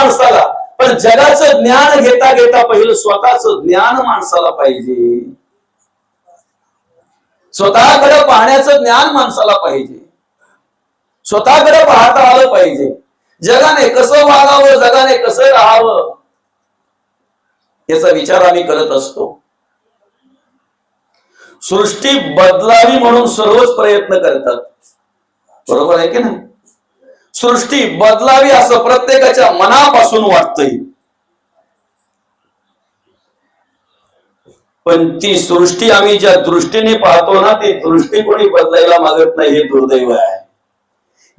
माणसाला. पण जगाचं ज्ञान घेता घेता पहिलं स्वतःच ज्ञान माणसाला पाहिजे. स्वतःकडे पाहण्याचं ज्ञान माणसाला पाहिजे. स्वतःकडे पाहता आलं पाहिजे. जगाने कसं वागावं जगाने कसं राहावं याचा विचार आम्ही करत असतो. सृष्टी बदलावी म्हणून सर्वच प्रयत्न करतात. बरोबर आहे की नाही? सृष्टी बदलावी असं प्रत्येकाच्या मनापासून वाटतंय. पण ती सृष्टी आम्ही ज्या दृष्टीने पाहतो ना ती दृष्टी कोणी बदलायला मागत नाही हे दुर्दैव आहे.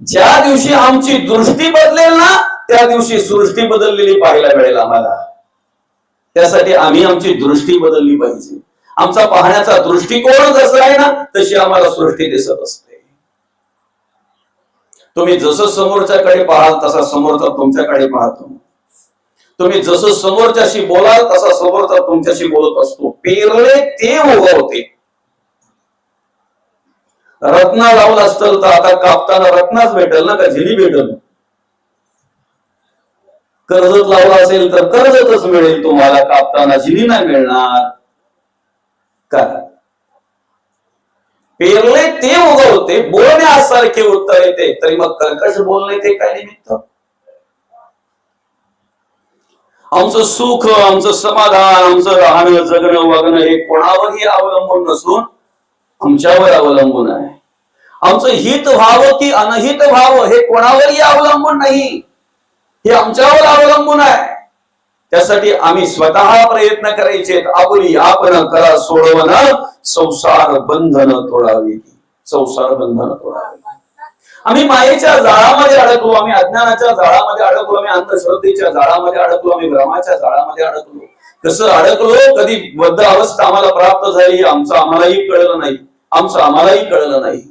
ज्या दिवशी आमची दृष्टी बदलेल ना त्या दिवशी सृष्टी बदललेली पाहायला मिळेल आम्हाला. त्यासाठी आम्ही आमची दृष्टी बदलली पाहिजे. आमचा पाहण्याचा दृष्टिकोन जसा आहे ना तशी आम्हाला सृष्टी दिसत असते. तुम्ही जसं समोरच्याकडे पाहाल तसा समोरचा तुमच्याकडे पाहतो. तुम्ही जसं समोरच्याशी बोलाल तसा समोरचा तुमच्याशी बोलत असतो. पेरले ते उगवते रत्ना लावलं असतं तर आता कापताना रत्नाच भेटेल ना का? झिली भेटल. कर्जत लावला असेल तर कर्जतच मिळेल तुम्हाला. कापताना झिली नाही मिळणार. का? पेरले ते उगवते बोलण्यासारखे उत्तर येते. तरी मग कर्कश बोलणे ते काय निमित्त? आमचं सुख आमचं समाधान आमचं राहणं जगणं वागणं हे कोणावरही अवलंबून नसून आमच्यावर अवलंबून आहे. आमचं हित व्हावं की अनहित व्हावं हे कोणावरही अवलंबून नाही. हे आमच्यावर अवलंबून आहे. त्यासाठी आम्ही स्वतः प्रयत्न करायचे आपुली आपण करा सोडवण संसार बंधन तोडावी. संसार बंधन तोडावी. आम्ही मायेच्या जाळामध्ये अडकलो आम्ही अज्ञानाच्या जाळामध्ये अडकलो आम्ही अंधश्रद्धेच्या जाळामध्ये अडकलो आम्ही भ्रमाच्या जाळामध्ये अडकलो कसं अडकलो? कधी बद्ध अवस्था आम्हाला प्राप्त झाली आमचं आम्हालाही कळलं नाही. आमचं आम्हालाही कळलं नाही.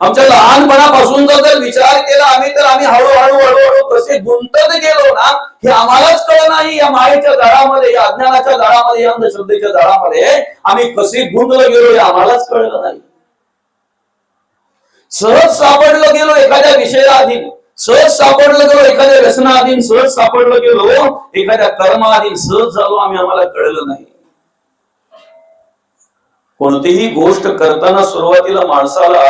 आमच्या लहानपणापासून जर जर विचार केला आम्ही तर आम्ही हळूहळू हळूहळू कसे गुंतत गेलो ना हे आम्हालाच कळ नाही. या मायेच्या झाडामध्ये या अज्ञानाच्या झाडामध्ये या अंधश्रद्धेच्या झाडामध्ये आम्ही कसे गुंतलो गेलो हे आम्हालाच कळलं नाही. सहज सापडलं गेलो एखाद्या विषयाधीन सहज सापडलं गेलो एखाद्या व्यसनाधीन सहज सापडलं गेलो एखाद्या कर्माधीन सहज झालो आम्ही आम्हाला कळलं नाही. कोणतीही गोष्ट करताना सुरुवातीला माणसाला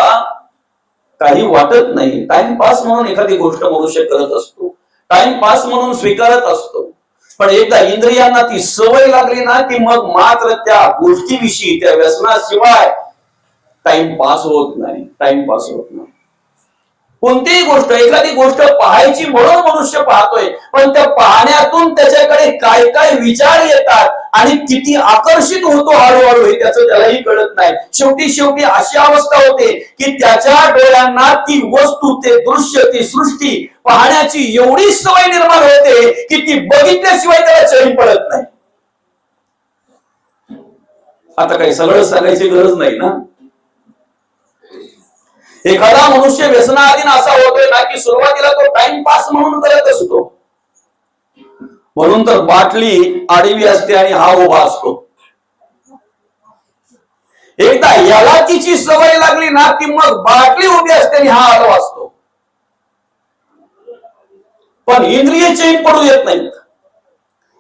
काही वाटत नाही. टाइमपास म्हणून एखादी गोष्ट मनुष्य करत असतो. टाइमपास म्हणून स्वीकारत असतो. पण एकदा इंद्रियांना ती सवय लागली ना की मग मात्र त्या गोष्टीविषयी त्या व्यसनाशिवाय टाइमपास होत नाही. टाइमपास होत नाही. कोणतीही गोष्ट एखादी गोष्ट पाहायची म्हणून मनुष्य पाहतोय पण त्या पाहण्यातून त्याच्याकडे काय काय विचार येतात आणि किती आकर्षित होतो हळूहळू हे त्याचं त्यालाही कळत नाही. शेवटी शेवटी अशी अवस्था होते की त्याच्या डोळ्यांना ती वस्तू ते दृश्य ती सृष्टी पाहण्याची एवढी सवय निर्माण होते की ती बघितल्याशिवाय त्याला चैन पडत नाही. आता काही सगळं सांगायची गरज नाही ना? एखादा मनुष्य व्यसनाधीन असा होतोय ना की सुरुवातीला तो टाइमपास म्हणून करत असतो. म्हणून तर बाटली आडवी असते आणि हा उभा असतो. एकदा याला तिची सवय लागली ना की मग बाटली उभी असते आणि हा आडवा असतो. पण इंद्रिय चैन पडू देत नाहीत.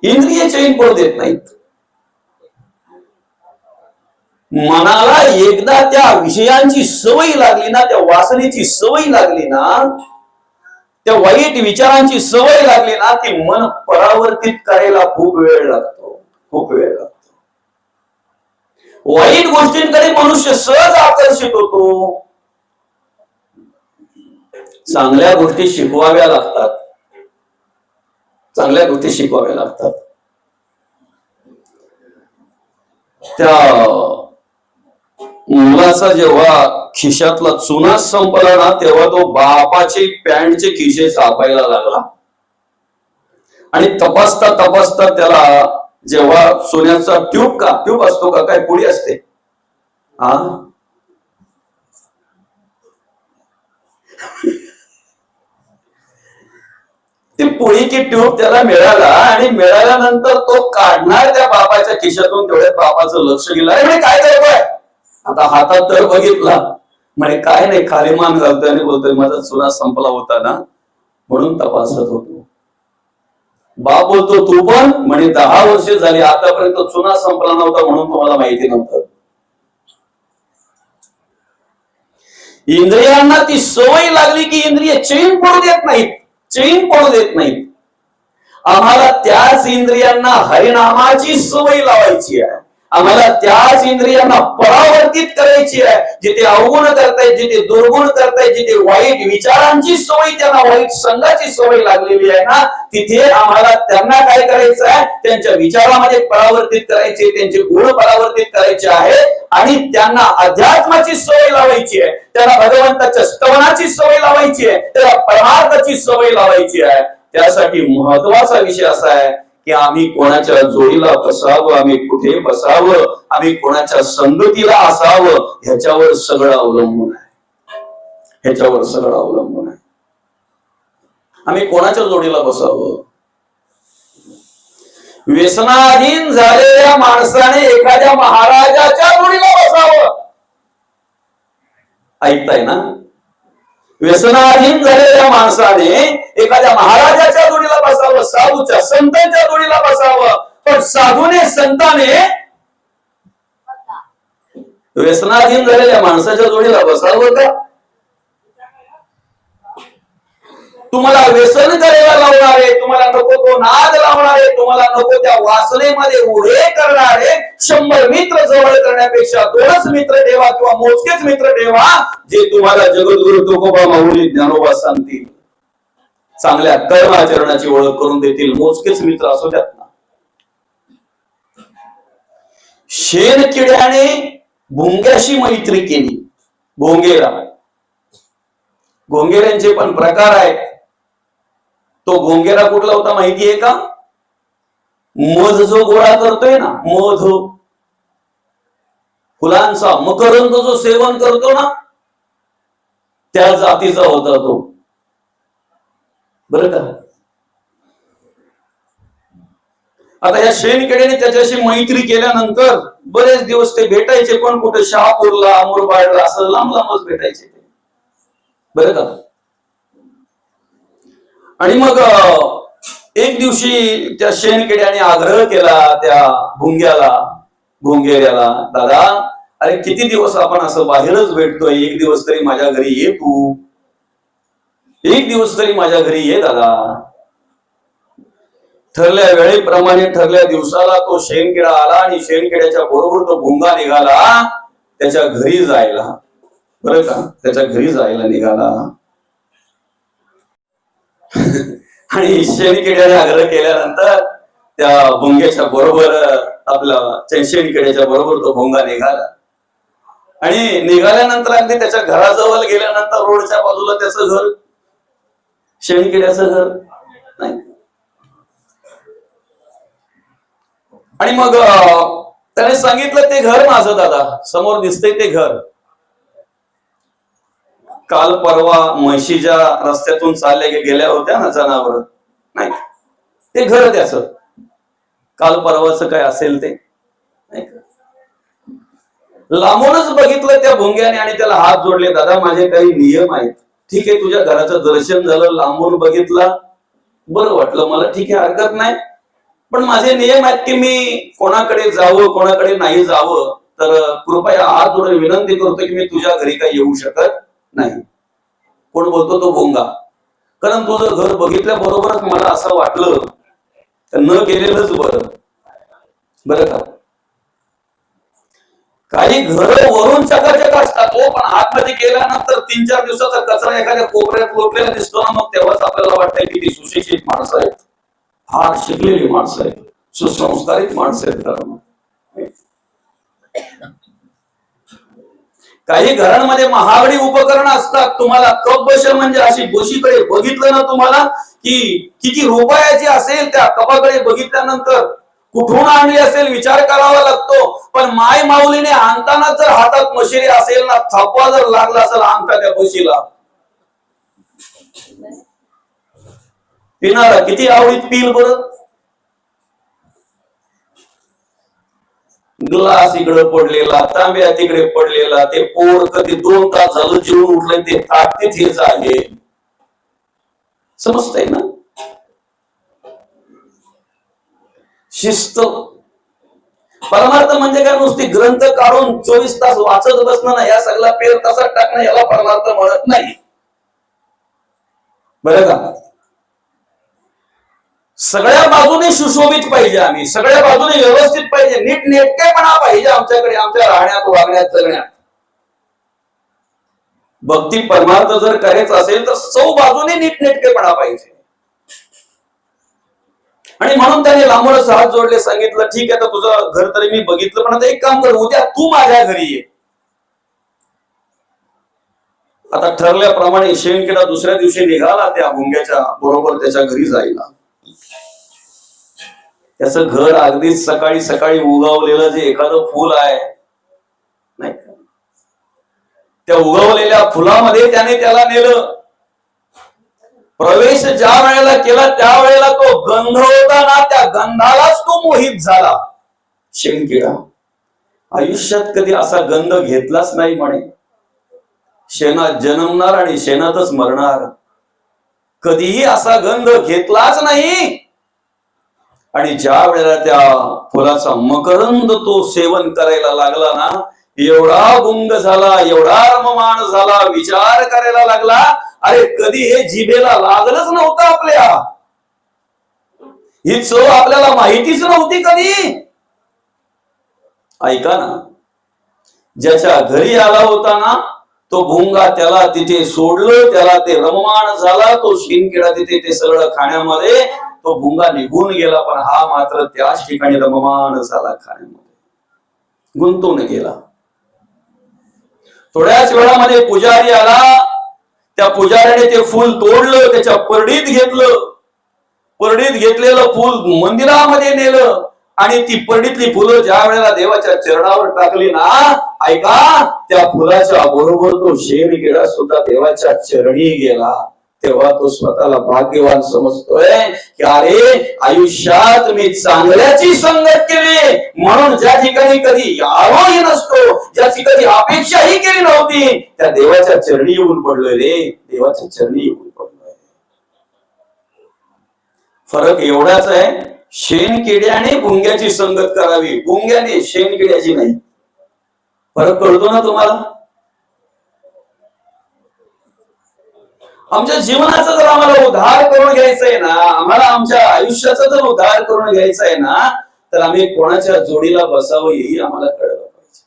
इंद्रिय चैन पडू देत नाहीत. मनाला एकदा त्या विषयांची सवय लागली ना त्या वासनेची सवय लागली ना त्या वाईट विचारांची सवय लागली ना की मन परावर्तित करायला खूप वेळ लागतो. खूप वेळ लागतो. वाईट गोष्टींकडे मनुष्य सहज आकर्षित होतो. चांगल्या गोष्टी शिकवाव्या लागतात. चांगल्या गोष्टी शिकवाव्या लागतात. त्या मुलाचा जेव्हा खिशातला चुना संपला ना तेव्हा तो बापाचे पॅन्टचे खिशे सापायला लागला. आणि तपासता तपासता त्याला जेव्हा सोन्याचा ट्यूब का ट्यूब असतो का काय पुढी असते? हा ती पुळी की ट्यूब त्याला मिळाला आणि मिळाल्यानंतर तो काढणार त्या बापाच्या खिशातून तेवढ्या बापाचं लक्ष गेलं. अरे काय करतोय? आता हातात तर बघितला. म्हणे काय नाही खाली मान घालतोय आणि बोलतोय. माझा चुना संपला होता ना म्हणून तपासत होतो. बाप बोलतो तू पण? म्हणे दहा वर्ष झाली आतापर्यंत चुना संपला नव्हता म्हणून तुम्हाला माहिती नव्हतं. इंद्रियांना ती सवय लागली की इंद्रिय चैन पडू देत नाहीत. चैन पडू देत नाहीत. आम्हाला त्याच इंद्रियांना हरिनामाची सवय लावायची आहे. आम्हाला त्याच इंद्रियांना परावर्तित करायची आहे जिथे अवगुण करतायत जिथे दुर्गुण करतायत जिथे वाईट विचारांची सवय त्यांना वाईट संघाची सवय लागलेली आहे ना तिथे आम्हाला त्यांना काय करायचं आहे त्यांच्या विचारामध्ये परावर्तित करायचे त्यांचे गुण परावर्तित करायचे आहे आणि त्यांना अध्यात्माची सवय लावायची आहे. त्यांना भगवंताच्या स्तवनाची सवय लावायची आहे त्याला परमार्थाची सवय लावायची आहे. त्यासाठी महत्त्वाचा विषय असा आहे की आम्ही कोणाच्या जोडीला बसावं आम्ही कुठे बसावं आम्ही कोणाच्या संगतीला असावं ह्याच्यावर सगळं अवलंबून आहे. ह्याच्यावर सगळं अवलंबून आहे. आम्ही कोणाच्या जोडीला बसावं? व्यसनाधीन झालेल्या माणसाने एखाद्या महाराजाच्या जोडीला बसावं. ऐकताय ना? व्यसनाधीन झालेल्या माणसाने एखाद्या महाराजाच्या जोडीला साधूने संताने व्यसनाधीन झालेल्या माणसाच्या जोडीला बसावं होता. तुम्हाला व्यसन करायला लावणारे तुम्हाला नको तो नाद लावणारे तुम्हाला नको त्या वासनेमध्ये उडे करणारे शंभर मित्र जवळ करण्यापेक्षा दोनच मित्र ठेवा किंवा मोजकेच मित्र ठेवा जे तुम्हाला जगद्गुरु तुकोबा माऊली ज्ञानोबा सांगतील. चांगल्या कर्माचरणाची ओळख करून देतील मोजकेच मित्र असू द्यात. शेणकिड्याने शेण किड्याने मैत्री केली. भोंगेरा. घोंगेऱ्यांचे पण प्रकार आहेत. तो घोंगेरा कुठला होता माहितीये का? मध जो गोळा करतोय ना मध. फुलांचा मकरंद जो सेवन करतो ना त्या जातीचा होता तो. बर का? आता या शेणकेड्याने त्याच्याशी मैत्री केल्यानंतर बरेच दिवस ते भेटायचे. पण कुठे? शहापूरला अमरबाडला असं लांब लांबच भेटायचे ते. बरं का? आणि मग एक दिवशी त्या शेणकेड्याने आग्रह केला त्या भुंग्याला भुंगेऱ्याला दादा अरे किती दिवस आपण असं बाहेरच भेटतोय? एक दिवस तरी माझ्या घरी ये तू. एक दिवस तरी माझ्या घरी ये दादा. ठरल्या वेळेप्रमाणे ठरल्या दिवसाला तो शेणकिडा आला आणि शेणकिड्याच्या बरोबर तो भुंगा निघाला. त्याच्या घरी जायला. बरं का? त्याच्या घरी जायला निघाला. आणि शेणकिड्याने आग्रह केल्यानंतर त्या भुंग्याच्या बरोबर आपला शेणकिड्याच्या बरोबर तो भुंगा निघाला. आणि निघाल्यानंतर अगदी त्याच्या घराजवळ गेल्यानंतर रोडच्या बाजूला त्याचं घर शेणकिड्याचं घर नाही आणि मग त्याने सांगितलं ते घर माझं दादा. समोर दिसतंय ते घर. काल परवा म्हशीच्या रस्त्यातून चालल्या गेल्या होत्या ना जनावर. नाही. ते घर त्याच. काल परवाच काय असेल ते. नाही का? लांबूनच बघितलं त्या भुंग्याने आणि त्याला हात जोडले दादा माझे काही नियम आहेत. ठीक आहे तुझ्या घराचं दर्शन झालं लांबून बघितलं. बरं वाटलं मला. ठीक आहे हरकत नाही. पण माझे नियम आहेत की मी कोणाकडे जावं कोणाकडे नाही जावं तर कृपया हात जोडून विनंती करतो की मी तुझ्या घरी काही येऊ शकत नाही. कोण बोलतो तो भोंगा कारण तुझं घर बघितल्या बरोबरच मला असं वाटलं तर न गेलेलंच बरं. बरं का? काही घर वरून चकाचक असतात हो पण आतमध्ये गेल्यानंतर तीन चार दिवसाचा कचरा एखाद्या कोपऱ्यात लोटलेला दिसतो ना मग तेव्हाच आपल्याला वाटतंय की ती सुशिक्षित माणसं आहेत. फार शिकलेली माणसं आहेत. सुसंस्कारित माणसं आहेत घरामध्ये काही घरांमध्ये महागडी उपकरण असतात. तुम्हाला कपबश म्हणजे अशी बशीकडे बघितलं ना तुम्हाला की किती रुपयाची असेल त्या कपाकडे बघितल्यानंतर. कुठून आणली असेल विचार करावा लागतो. पण माय माऊलीने आणताना जर हातात मशिरी असेल ना थपवा जर लागला असेल अंगठा त्या बशीला पिणारा किती आवडीत पिल बर? ग्लास इकडे पडलेला तांब्या तिकडे पडलेला ते पोर कधी दोन तास झालं जेवून उठलं ते ताट तिथेच आहे समजतंय ना? शिस्त. परमार्थ म्हणजे काय? नुसती ग्रंथ काढून चोवीस तास वाचत बसणं ना या सगळा पेर तसाच टाकणं याला परमार्थ म्हणत नाही. बरं का? सगळ्या बाजूने सुशोभित पाहिजे आम्ही सगळ्या बाजूने व्यवस्थित पाहिजे नीट नेटकेपणा पाहिजे आमच्याकडे आमच्या राहण्यात वागण्यात जगण्यात. भक्ती परमार्थ जर करायचं असेल तर सौ बाजूने नीटनेटकेपणा पाहिजे. आणि म्हणून त्याने लांबूनच हात जोडले सांगितलं ठीक आहे तर तुझं घर तरी मी बघितलं पण आता एक काम कर उद्या तू माझ्या घरी ये. आता ठरल्याप्रमाणे शेणकिडा दुसऱ्या दिवशी निघाला त्या भुंग्याच्या बरोबर त्याच्या घरी जायला. त्याचं घर अगदीच सकाळी सकाळी उगवलेलं जे एखादं फुल आहे नाही त्या उगवलेल्या फुलामध्ये त्याने त्याला नेलं. प्रवेश ज्या वेळेला केला त्या वेळेला तो गंध होता ना त्या गंधालाच तो मोहित झाला. शेणकिडा. आयुष्यात कधी असा गंध घेतलाच नाही म्हणे. शेणात जन्मणार आणि शेणातच मरणार. कधीही असा गंध घेतलाच नाही. आणि ज्या वेळेला त्या फुलाचा मकरंद तो सेवन करायला लागला ना एवढा गुंग झाला एवढा रममाण झाला विचार करायला लागला अरे कधी हे जिभेला लागलंच नव्हतं आपल्या. ही चव आपल्याला माहितीच नव्हती कधी. ऐका ना ज्याच्या घरी आला होता ना तो भुंगा त्याला तिथे सोडलं त्याला ते रममाण झाला तो शिनकिडा तिथे ते सगळं खाण्यामध्ये तो भुंगा निघून गेला पण हा मात्र त्याच ठिकाणी रममान झाला खाण्यामध्ये. गुंतून गेला. थोड्याच वेळामध्ये पुजारी आला. त्या पुजाऱ्याने ते फुल तोडलं त्याच्या परडीत घेतलं. परडीत घेतलेलं फुल मंदिरामध्ये नेलं. आणि ती परडीतली फुलं ज्या वेळेला देवाच्या चरणावर टाकली ना ऐका त्या फुलाच्या बरोबर तो शेण गेला सुद्धा देवाच्या चरणी गेला. तेव्हा तो स्वतःला भाग्यवान समजतोय की अरे आयुष्यात मी चांगल्याची संगत केली. म्हणून ज्या ठिकाणी कधी आरोही नसतो ज्याची कधी अपेक्षाही केली नव्हती त्या देवाच्या चरणी येऊन पडलोय रे. देवाच्या चरणी येऊन पडलोय. फरक एवढाच आहे शेण किड्याने भुंग्याची संगत करावी. भुंग्याने शेणकिड्याची नाही. फरक कळतो ना तुम्हाला? आमच्या जीवनाचा जर आम्हाला उद्धार करून घ्यायचा आहे ना आम्हाला आमच्या आयुष्याचा जर उद्धार करून घ्यायचा आहे ना तर आम्ही कोणाच्या जोडीला बसावं हेही आम्हाला कळलं पाहिजे.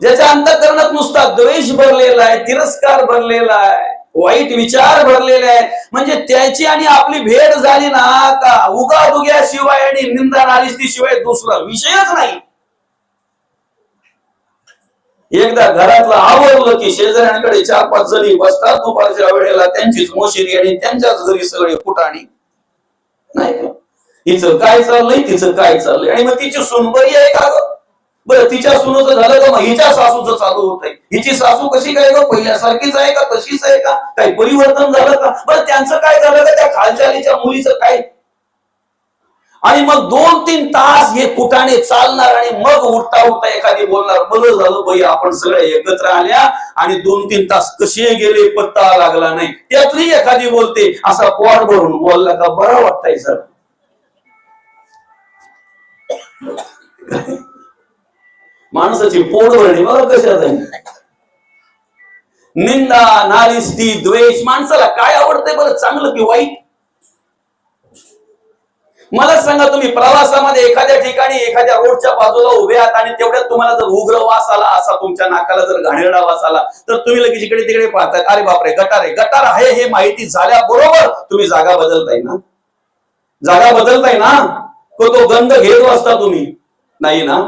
ज्याच्या अंतकरणात नुसता द्वेष भरलेला आहे तिरस्कार भरलेला आहे वाईट विचार भरलेले आहे म्हणजे त्याची आणि आपली भेट झाली ना का उगा दुग्या शिवाय आणि निंदा नालिस्ती शिवाय दुसरा विषयच नाही. एकदा घरातलं आवडलं की शेजाऱ्यांकडे चार पाच जणी बसतात दुपारच्या वेळेला त्यांचीच मोशिरी आणि त्यांच्याच घरी सगळे फुटाणी. नाही हिचं काय चाललंय तिचं काय चाललंय? आणि मग तिची सून बरी आहे का ग? बरं तिच्या सुनचं झालं का मग हिच्या सासूचं चालू होत आहे हिची सासू कशी काय ग? पहिल्यासारखीच आहे का? तशीच आहे का? काही परिवर्तन झालं का? बरं त्यांचं काय झालं का त्या खालच्या मुलीचं काय आणि मग दोन तीन तास हे कुटाने चालणार आणि मग उठता उठता एखादी बोलणार बरं झालं बाई आपण सगळे एकत्र आल्या आणि दोन तीन तास कसे गेले पत्ता लागला नाही. त्यातली एखादी बोलते असा पोट भरून बोलला का बरं वाटतंय सर. माणसाची पोट भरणी बरं कशात आहे. निंदा नालिस्ती द्वेष माणसाला काय आवडतंय बरं चांगलं की वाईट? मला सांगा तुम्ही प्रवासामध्ये एखाद्या ठिकाणी एखाद्या रोडच्या बाजूला उभे आहात आणि तेवढ्यात तुम्हाला जर उग्र वास आला असा तुमच्या नाकाला जर घाणेरडा वास आला तर तुम्ही लगेच इकडे तिकडे पाहतात अरे बापरे गटार आहे गटार आहे हे माहिती झाल्याबरोबर तुम्ही जागा बदलताय ना. जागा बदलताय ना. तो तो गंध घेत असता तुम्ही. नाही ना.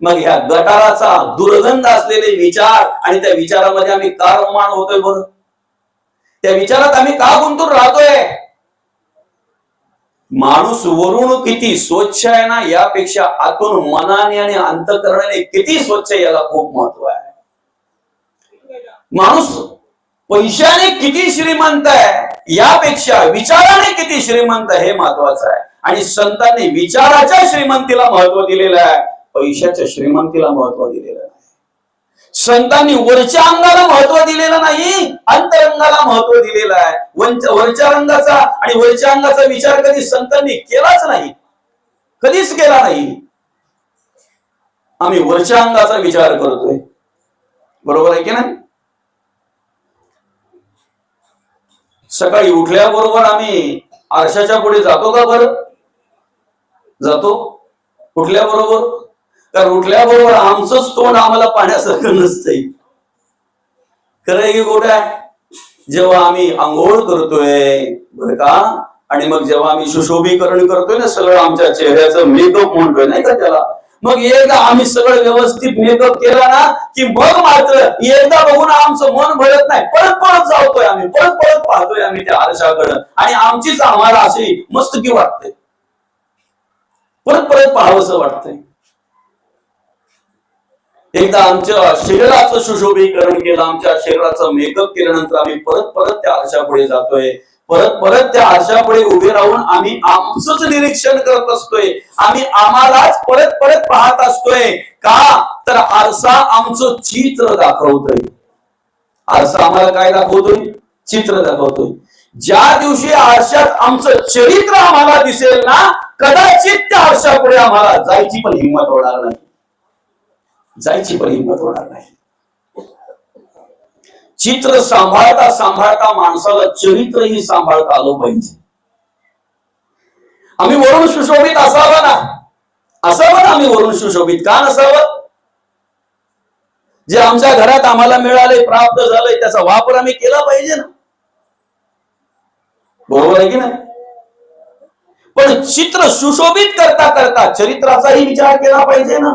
मग ह्या गटाराचा दुर्गंध असलेले विचार आणि त्या विचारामध्ये आम्ही का रममाण होतोय बरं? त्या विचारात आम्ही का गुंतून राहतोय? माणूस वरून किती स्वच्छ आहे ना यापेक्षा आतून मनाने आणि अंतकरणाने किती स्वच्छ आहे याला खूप महत्त्व आहे. माणूस पैशाने किती श्रीमंत आहे यापेक्षा विचाराने किती श्रीमंत आहे हे महत्वाचं आहे. आणि संतांनी विचाराच्या श्रीमंतीला महत्त्व दिलेलं आहे पैशाच्या श्रीमंतीला महत्त्व दिलेलं आहे. संतांनी वरच्या अंगाला महत्त्व दिलेलं नाही अंतरंगाला महत्त्व दिलेलं आहे. वंच- वरच्या रंगाचा आणि वरच्या अंगाचा विचार कधी संतांनी केलाच नाही. कधीच केला नाही. आम्ही वरच्या अंगाचा विचार करतोय. बरोबर आहे की नाही? सकाळी उठल्याबरोबर आम्ही आरशाच्या पुढे जातो का बरं? जातो. उठल्याबरोबर कारण उठल्याबरोबर आमचंच तोंड आम्हाला पाण्यासारखं नसतंय. खरं की कुठं आहे. जेव्हा आम्ही आंघोळ करतोय बरं का? आणि मग जेव्हा आम्ही सुशोभीकरण करतोय ना सगळं आमच्या चेहऱ्याचं मेकअप म्हणतोय नाही का त्याला? मग एकदा आम्ही सगळं व्यवस्थित मेकअप केला ना की मग मात्र एकदा बघून आमचं मन भरत नाही. परत परत जावतोय आम्ही परत परत पाहतोय आम्ही त्या आरशाकडं. आणि आमचीच आम्हाला अशी मस्तकी वाटते. परत परत पाहावंसं वाटतंय. एकदा आमच्या शरीराचं सुशोभीकरण केलं आमच्या शरीराचं मेकअप केल्यानंतर आम्ही परत परत त्या आरशापुढे जातोय. परत परत त्या आरशापुढे उभे राहून आम्ही आमचंच निरीक्षण करत असतोय. आम्ही आम्हालाच परत परत पाहत असतोय. का? तर आरसा आमचं चित्र दाखवतोय. आरसा आम्हाला काय दाखवतोय? चित्र दाखवतोय. ज्या दिवशी आरशात आमचं चरित्र आम्हाला दिसेल ना कदाचित त्या आरशापुढे आम्हाला जायची पण हिंमत होणार नाही. जायची पण हिंमत होणार नाही. चित्र सांभाळता सांभाळता माणसाला चरित्रही सांभाळता आलं पाहिजे. आम्ही वरून सुशोभित असावं ना? असावं ना आम्ही वरून सुशोभित? का नसावं? जे आमच्या घरात आम्हाला मिळाले प्राप्त झालंय त्याचा वापर आम्ही केला पाहिजे ना? बरोबर आहे की नाही? पण चित्र सुशोभित करता करता चरित्राचाही विचार केला पाहिजे ना?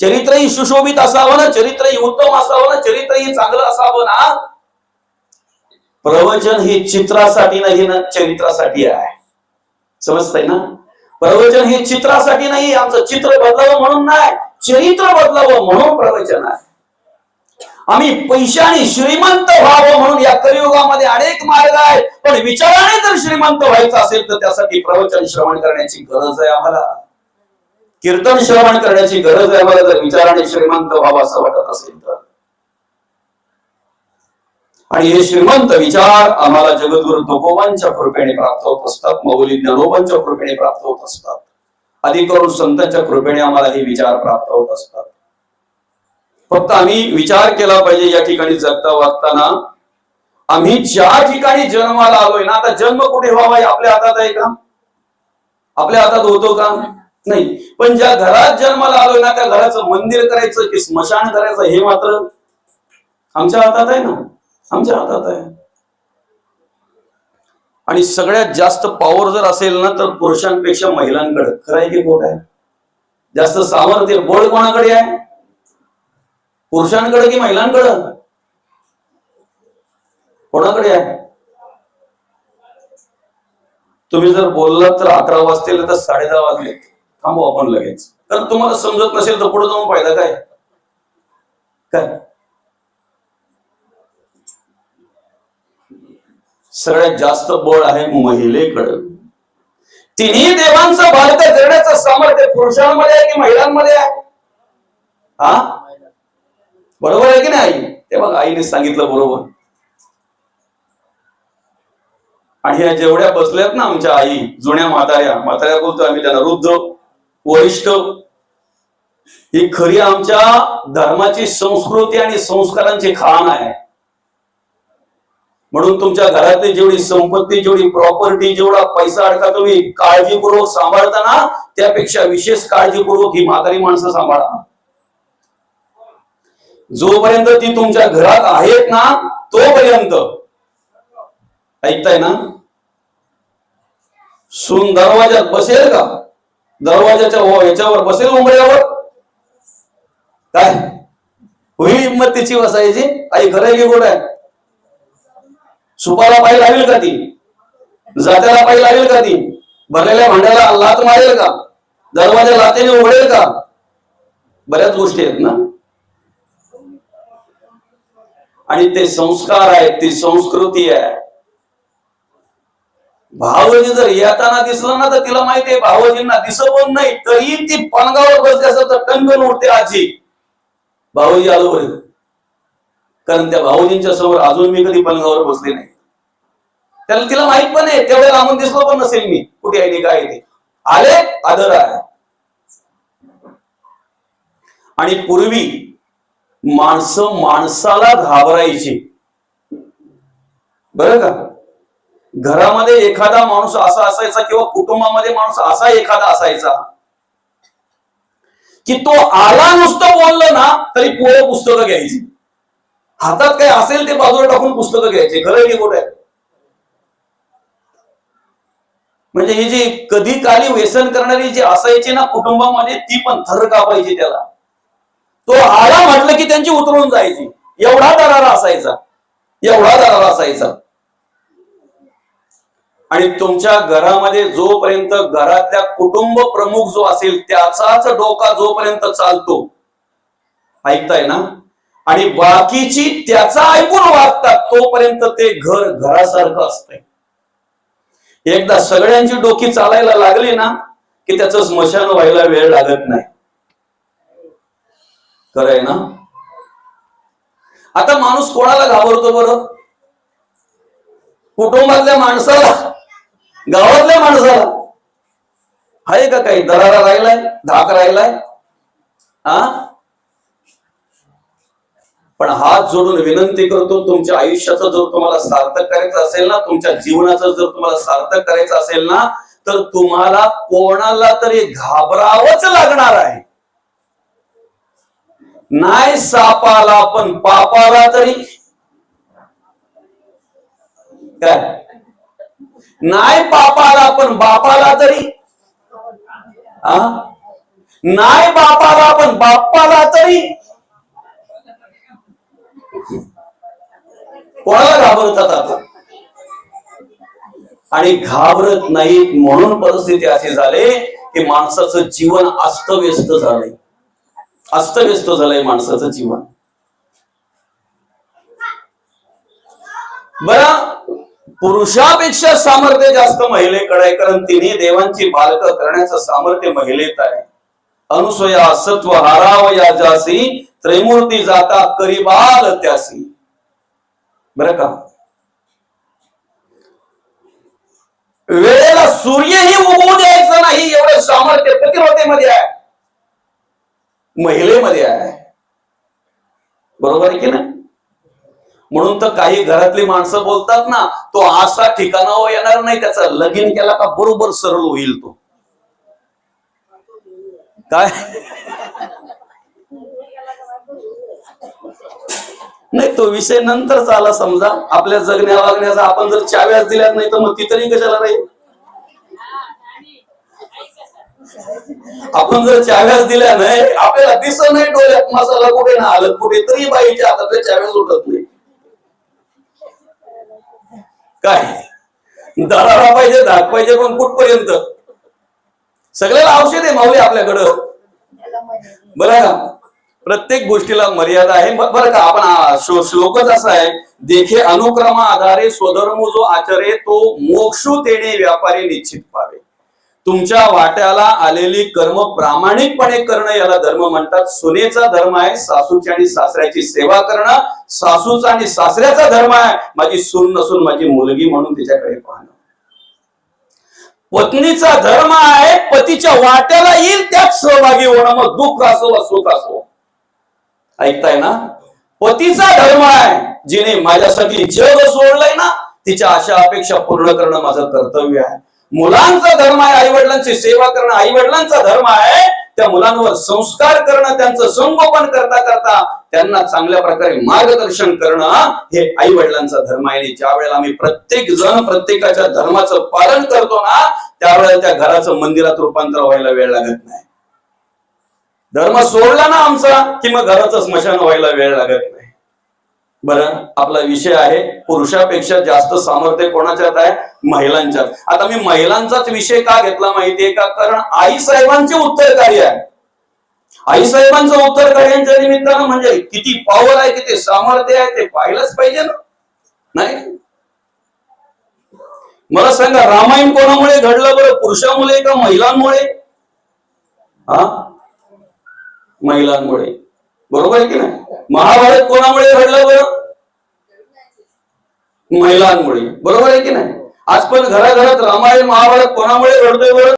चरित्रही सुशोभित असावं ना? चरित्रही उत्तम असावं ना? चरित्रही चांगलं असावं ना? प्रवचन हे चित्रासाठी नाही ना चरित्रासाठी आहे. समजतंय ना? प्रवचन हे चित्रासाठी नाही आमचं चित्र बदलावं म्हणून नाही. चरित्र बदलावं म्हणून प्रवचन आहे. आम्ही पैशाने श्रीमंत व्हावं म्हणून या कलियुगामध्ये अनेक मार्ग आहेत. पण विचाराने जर श्रीमंत व्हायचं असेल तर त्यासाठी प्रवचन श्रवण करण्याची गरज आहे आम्हाला. कीर्तन श्रवण करण्याची गरज आहे आम्हाला जर विचाराने श्रीमंत व्हावा असं वाटत असेल तर. आणि हे श्रीमंत विचार आम्हाला जगद्गुरु तुकोबांच्या कृपेने प्राप्त होत असतात मौली ज्ञानोबांच्या कृपेने प्राप्त होत असतात. अधिक करून संतांच्या कृपेने आम्हाला हे विचार प्राप्त होत असतात. फक्त आम्ही विचार केला पाहिजे या ठिकाणी जगता वागताना. आम्ही ज्या ठिकाणी जन्माला आलोय ना आता जन्म कुठे व्हावा हे आपल्या हातात आहे का? आपल्या हातात होतो का? नाही. पण ज्या घरात जन्माला आलोय ना त्या घराचं मंदिर करायचं की स्मशान करायचं हे मात्र आमच्या हातात आहे ना. आमच्या हातात आहे. आणि सगळ्यात जास्त पॉवर जर असेल ना तर पुरुषांपेक्षा महिलांकडे. खरं आहे की खोट आहे? जास्त सामर्थ्य बळ कोणाकडे आहे? पुरुषांकडे की महिलांकडे? कोणाकडे आहे? तुम्ही जर बोललात तर अकरा वाजतील तर साडे दहा वाजले. थांबू आपण लगेच. तर तुम्हाला समजत नसेल तर पुढे जाऊन फायदा काय? काय? सगळ्यात जास्त बळ आहे महिलेकडं. तिन्ही देवांचं भारत करण्याचं सामर्थ्य पुरुषांमध्ये आहे की महिलांमध्ये आहे? हा? बरोबर आहे की नाही आई? ते बघा आईने सांगितलं बरोबर. आणि ह्या जेवढ्या बसल्यात ना आमच्या आई जुन्या म्हाताऱ्या म्हाताऱ्या बोलतो आम्ही त्यांना वृद्ध वरिष्ठ ही खरी आमच्या धर्माची संस्कृती आणि संस्कारांची खाण आहे. म्हणून तुमच्या घरातली जेवढी संपत्ती जेवढी प्रॉपर्टी जेवढा पैसा अडका तुम्ही काळजीपूर्वक सांभाळताना त्यापेक्षा विशेष काळजीपूर्वक ही म्हातारी माणसं सांभाळा. जोपर्यंत ती तुमच्या घरात आहेत ना तोपर्यंत. ऐकताय ना? सून दरवाजात बसेल का? दरवाजाच्या याच्यावर बसेल उंबऱ्यावर? काय? होईल हिंमत तिची बसायची आई खरं की गोड आहे? सुपाला पाय लागेल का ती? जात्याला पाय लागेल का ती? भरलेल्या भांड्याला लात मारेल का? दरवाजा लातेने उघडेल का? बऱ्याच गोष्टी आहेत ना? आणि ते संस्कार आहेत ती संस्कृती आहे. भावजी जर येताना दिसलं ना तर तिला माहिती आहे भावजींना दिसत पण नाही तरी ती पणगावर बसली असं तर टंकन उठते आजी. भाऊजी आलो कारण त्या भाऊजींच्या समोर अजून मी कधी पणगावर बसले नाही. त्याला तिला माहीत पण आहे तेवढ्या लांबून दिसलो पण नसेल मी. कुठे आहे काय ते. आले आदर आहे. आणि पूर्वी माणसं माणसाला घाबरायची. बरं का? घरामध्ये एखादा माणूस असा असायचा किंवा कुटुंबामध्ये माणूस असा एखादा असायचा की तो आला नुसतं बोललं ना तरी पुढे पुस्तकं घ्यायची. हातात काय असेल ते बाजूला टाकून पुस्तकं घ्यायचे. खरं की कुठे म्हणजे ही जी कधी काली व्यसन करणारी जी असायची ना कुटुंबामध्ये ती पण थर कापायची त्याला. तो आला म्हटलं की त्यांची उतरून जायची. एवढा दरारा असायचा. एवढा दरारा असायचा. आणि तुमच्या घरामध्ये जोपर्यंत घरातल्या कुटुंब प्रमुख जो असेल त्याचाच डोका जोपर्यंत चालतो. ऐकताय ना? आणि बाकीची त्याचा ऐकून वागतात तोपर्यंत ते घर घरासारखं असतंय. एकदा सगळ्यांची डोकी चालायला लागली ना की त्याचं स्मशान व्हायला वेळ लागत नाही. खरंय ना? आता माणूस कोणाला घाबरतो बरं? कुटुंबातल्या माणसाला. गावातल्या माणसाला. आहे का काही? दरारा राहिलाय धाक राहिलाय? हा पण हात जोडून विनंती करतो तुमच्या आयुष्याचं जर तुम्हाला सार्थक करायचं असेल ना तुमच्या जीवनाचं जर तुम्हाला सार्थक करायचं असेल ना तर तुम्हाला कोणाला तरी घाबरावंच लागणार आहे. नाही सापाला पण पापाला तरी. काय? नाही पापाला पण बापाला तरी. नाही बापाला पण बाप्पाला तरी. कोणाला घाबरतात आता? आणि घाबरत नाहीत म्हणून परिस्थिती अशी झाली की माणसाचं जीवन अस्तव्यस्त झालंय. अस्तव्यस्त झालंय माणसाचं जीवन. बरं? पुरुषापेक्षा सामर्थ्य जास्त महिलेकडे आहे कारण तिने देवांची बालक करण्याचं सामर्थ्य महिलेत आहे. अनुसया सत्व हाराव या जासी त्रैमूर्ती जाता करीबाल त्यासी. बर का? वेळेला सूर्यही उगवू द्यायचं नाही एवढं सामर्थ्य पतिव्रतेमध्ये आहे. महिलेमध्ये आहे. बरोबर आहे की नाही? म्हणून तर काही घरातली माणसं बोलतात ना तो असा ठिकाणावर येणार नाही त्याचा लगीन केला का बरोबर सरळ होईल तो. काय? नाही तो विषय नंतर आला समजा. आपल्या जगण्या वागण्याचा आपण जर चाव्यास दिल्यात नाही तर मग ती तरी कशाला राहील? आपण जर चाव्यास दिल्या नाही आपल्याला दिसत नाही डोळ्यात मसाला कुठे ना आलं कुठे तरी बाईच्या हातातल्या चाव्यास उठत नाही. काय? दराला पाहिजे धाक पाहिजे पण कुठपर्यंत? सगळ्याला औषध आहे माऊली आपल्याकडं. बरं का प्रत्येक गोष्टीला मर्यादा आहे. बरं का आपण श्लोकच असा आहे. देखे अनुक्रमा आधारे स्वधर्म जो आचरे तो मोक्षू तेणे व्यापारी निश्चित पावे. तुमच्या वाट्याला आलेली कर्म प्रामाणिकपणे करणं याला धर्म म्हणतात. सुनेचा धर्म आहे सासूची आणि सासऱ्याची सेवा करणं. सासूचा आणि सासऱ्याचा धर्म आहे. माझी सून नसून माझी मुलगी म्हणून तिच्याकडे पाहणं. पत्नीचा धर्म आहे पतीच्या वाट्याला येईल त्यात सहभागी होणं. मग दुःख असो वा सुख असो. ऐकताय ना? पतीचा धर्म आहे जिने माझ्यासाठी जग सोडलंय ना तिच्या आशा अपेक्षा पूर्ण करणं माझं कर्तव्य आहे. मुलांचा धर्म आहे आई वडिलांची सेवा करणं आई वडिलांचा धर्म आहे त्या मुलांवर संस्कार करणं त्यांचं संगोपन करता करता त्यांना चांगल्या प्रकारे मार्गदर्शन करणं हे आई वडिलांचा धर्म आहे. आणि ज्या वेळेला आम्ही प्रत्येक जण प्रत्येकाच्या धर्माचं पालन करतो ना त्यावेळेला त्या घराचं मंदिरात रूपांतर व्हायला वेळ लागत नाही. धर्म सोडला ना आमचा की मग घराचं स्मशान व्हायला वेळ लागत नाही. बरं आपला विषय आहे पुरुषापेक्षा जास्त सामर्थ्य कोणाच्यात आहे? महिलांच्यात. आता मी महिलांचाच विषय का घेतला माहितीये का? कारण आई साहेबांचे उत्तरकार्य आहे. आई साहेबांचं उत्तरकार्यांच्या निमित्तानं म्हणजे किती पॉवर आहे किती सामर्थ्य आहे ते पाहिलंच पाहिजे ना? नाही? मला सांगा रामायण कोणामुळे घडलं बरं? पुरुषामुळे का महिलांमुळे? हा? महिलांमुळे. बरोबर आहे की नाही? महाभारत कोणामुळे घडलं बरं? महिलांमुळे. बरोबर आहे की नाही? आज पण घराघरात रामायण महाभारत कोणामुळे घडतोय बरं?